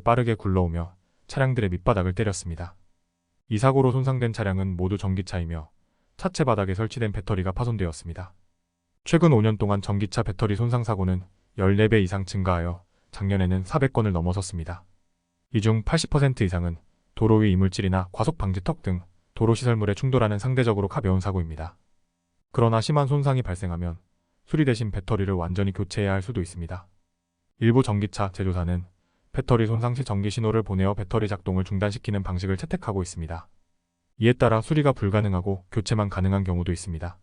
빠르게 굴러오며 차량들의 밑바닥을 때렸습니다. 이 사고로 손상된 차량은 모두 전기차이며 차체 바닥에 설치된 배터리가 파손되었습니다. 최근 5년 동안 전기차 배터리 손상 사고는 14배 이상 증가하여 작년에는 400건을 넘어섰습니다. 이 중 80% 이상은 도로 위 이물질이나 과속 방지턱 등 도로 시설물에 충돌하는 상대적으로 가벼운 사고입니다. 그러나 심한 손상이 발생하면 수리 대신 배터리를 완전히 교체해야 할 수도 있습니다. 일부 전기차 제조사는 배터리 손상 시 전기 신호를 보내어 배터리 작동을 중단시키는 방식을 채택하고 있습니다. 이에 따라 수리가 불가능하고 교체만 가능한 경우도 있습니다.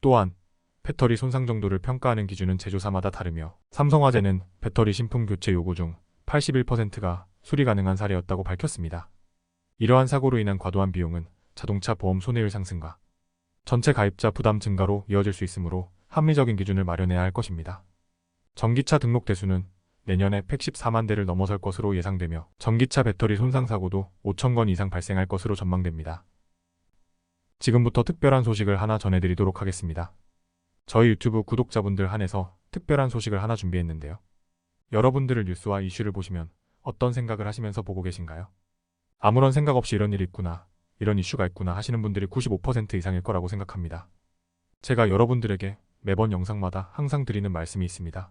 또한 배터리 손상 정도를 평가하는 기준은 제조사마다 다르며 삼성화재는 배터리 신품 교체 요구 중 81%가 수리 가능한 사례였다고 밝혔습니다. 이러한 사고로 인한 과도한 비용은 자동차 보험 손해율 상승과 전체 가입자 부담 증가로 이어질 수 있으므로 합리적인 기준을 마련해야 할 것입니다. 전기차 등록 대수는 내년에 114만 대를 넘어설 것으로 예상되며 전기차 배터리 손상 사고도 5천 건 이상 발생할 것으로 전망됩니다. 지금부터 특별한 소식을 하나 전해드리도록 하겠습니다. 저희 유튜브 구독자분들 한해서 특별한 소식을 하나 준비했는데요. 여러분들을 뉴스와 이슈를 보시면 어떤 생각을 하시면서 보고 계신가요? 아무런 생각 없이 이런 일이 있구나, 이런 이슈가 있구나 하시는 분들이 95% 이상일 거라고 생각합니다. 제가 여러분들에게 매번 영상마다 항상 드리는 말씀이 있습니다.